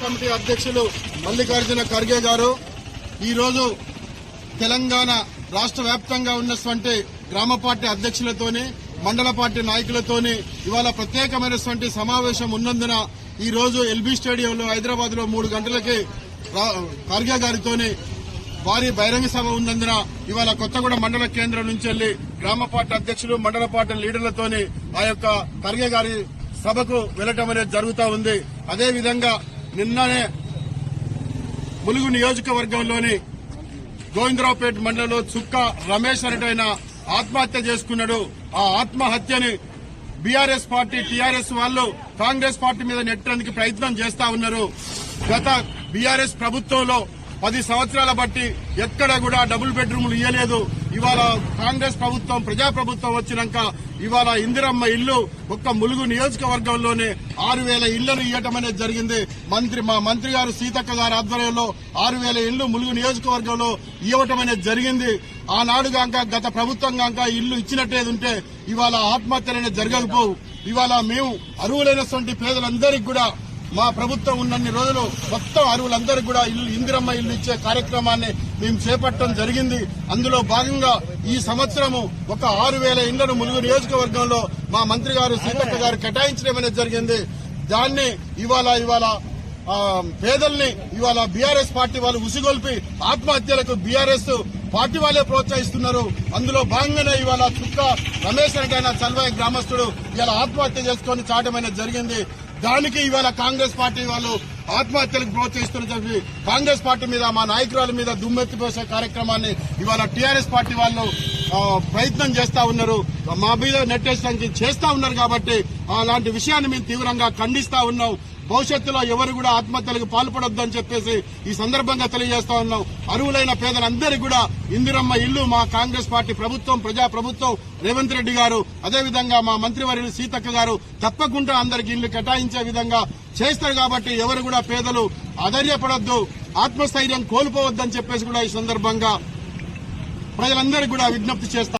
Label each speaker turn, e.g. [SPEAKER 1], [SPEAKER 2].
[SPEAKER 1] Committee అధ్యక్షులు మల్లికార్జున ఖర్గే గారు ఈరోజు తెలంగాణ రాష్ట్ర వ్యాప్తంగా ఉన్నటువంటి గ్రామ పార్టీ అధ్యక్షులతోని మండల పార్టీ నాయకులతోని ఇవాళ ప్రత్యేకమైనటువంటి సమావేశం ఉన్నందున ఈ రోజు ఎల్బీ స్టేడియంలో హైదరాబాద్లో మూడు గంటలకి రా- ఖర్గే గారితోని భారీ బహిరంగ సభ ఉన్నందున ఇవాళ కొత్తగూడ మండల కేంద్రం నుంచి వెళ్ళి గ్రామ పార్టీ అధ్యక్షులు మండల పార్టీ లీడర్లతోని ఆ యొక్క ఖర్గే గారి సభకు వెళ్ళటం అనేది జరుగుతూ ఉంది. అదేవిధంగా నిన్ననే ములుగు నియోజకవర్గంలోని గోవిందరావుపేట మండలంలో చుక్క రమేష్ అనేటైన ఆత్మహత్య చేసుకున్నాడు. ఆ ఆత్మహత్యని బీఆర్ఎస్ పార్టీ టీఆర్ఎస్ వాళ్ళు కాంగ్రెస్ పార్టీ మీద నెట్టడానికి ప్రయత్నం చేస్తా ఉన్నారు. గత బీఆర్ఎస్ ప్రభుత్వంలో పది సంవత్సరాల బట్టి ఎక్కడ కూడా డబుల్ బెడ్రూమ్లు ఇయ్యలేదు. ఇవాళ కాంగ్రెస్ ప్రభుత్వం ప్రజా ప్రభుత్వం వచ్చినాక ఇవాళ ఇందిరమ్మ ఇల్లు ఒక్క ములుగు నియోజకవర్గంలోనే ఆరు వేల ఇళ్ళను ఇవ్వటం అనేది జరిగింది. మంత్రి మా మంత్రి గారు సీతక్క గారి ఆధ్వర్యంలో ఆరు వేల ఇళ్ళు ములుగు నియోజకవర్గంలో ఇవ్వటం అనేది జరిగింది. ఆనాడు కాక గత ప్రభుత్వం కాక ఇల్లు ఇచ్చినట్టేది ఉంటే ఇవాళ ఆత్మహత్యలు అనేది జరగకపోవు. ఇవాళ మేము అరువులైనటువంటి పేదలందరికీ కూడా మా ప్రభుత్వం ఉన్నన్ని రోజులు మొత్తం అరువులందరికీ కూడా ఇల్లు ఇందిరమ్మ ఇల్లు ఇచ్చే కార్యక్రమాన్ని మేము చేపట్టడం జరిగింది. అందులో భాగంగా ఈ సంవత్సరము ఒక ఆరు వేల ఇళ్ళను ములుగు నియోజకవర్గంలో మా మంత్రి గారు సీతక్క గారు కేటాయించడం అనేది జరిగింది. దాన్ని ఇవాళ ఇవాళ పేదల్ని ఇవాళ బీఆర్ఎస్ పార్టీ వాళ్ళు ఉసిగొల్పి ఆత్మహత్యలకు బీఆర్ఎస్ పార్టీ వాళ్ళే ప్రోత్సహిస్తున్నారు. అందులో భాగంగానే ఇవాళ చుక్క రమేష్ రెడ్డి చల్వాయి గ్రామస్తుడు ఇవాళ ఆత్మహత్య చేసుకొని చాటమైన జరిగింది. దానికి ఇవాళ కాంగ్రెస్ పార్టీ వాళ్ళు ఆత్మహత్యలకు ప్రోత్సహిస్తున్న కాంగ్రెస్ పార్టీ మీద మా నాయకురాల మీద దుమ్మెత్తిపోసే కార్యక్రమాన్ని ఇవాళ టీఆర్ఎస్ పార్టీ వాళ్ళు ప్రయత్నం చేస్తా ఉన్నారు. మా మీద నెట్టేసడానికి చేస్తా ఉన్నారు కాబట్టి అలాంటి విషయాన్ని మేము తీవ్రంగా ఖండిస్తా ఉన్నాం. భవిష్యత్తులో ఎవరు కూడా ఆత్మహత్యలకు పాల్పడొద్దని చెప్పేసి ఈ సందర్భంగా తెలియజేస్తా ఉన్నాం. అరువులైన పేదలందరికీ కూడా ఇందిరమ్మ ఇల్లు మా కాంగ్రెస్ పార్టీ ప్రభుత్వం ప్రజా ప్రభుత్వం రేవంత్ రెడ్డి గారు అదేవిధంగా మా మంత్రివర్యులు సీతక్క గారు తప్పకుండా అందరికి ఇల్లు కేటాయించే విధంగా చేస్తారు కాబట్టి ఎవరు కూడా పేదలు అధైర్యపడొద్దు ఆత్మస్థైర్యం కోల్పోవద్దని చెప్పేసి కూడా ఈ సందర్భంగా ప్రజలందరికీ కూడా విజ్ఞప్తి చేస్తారు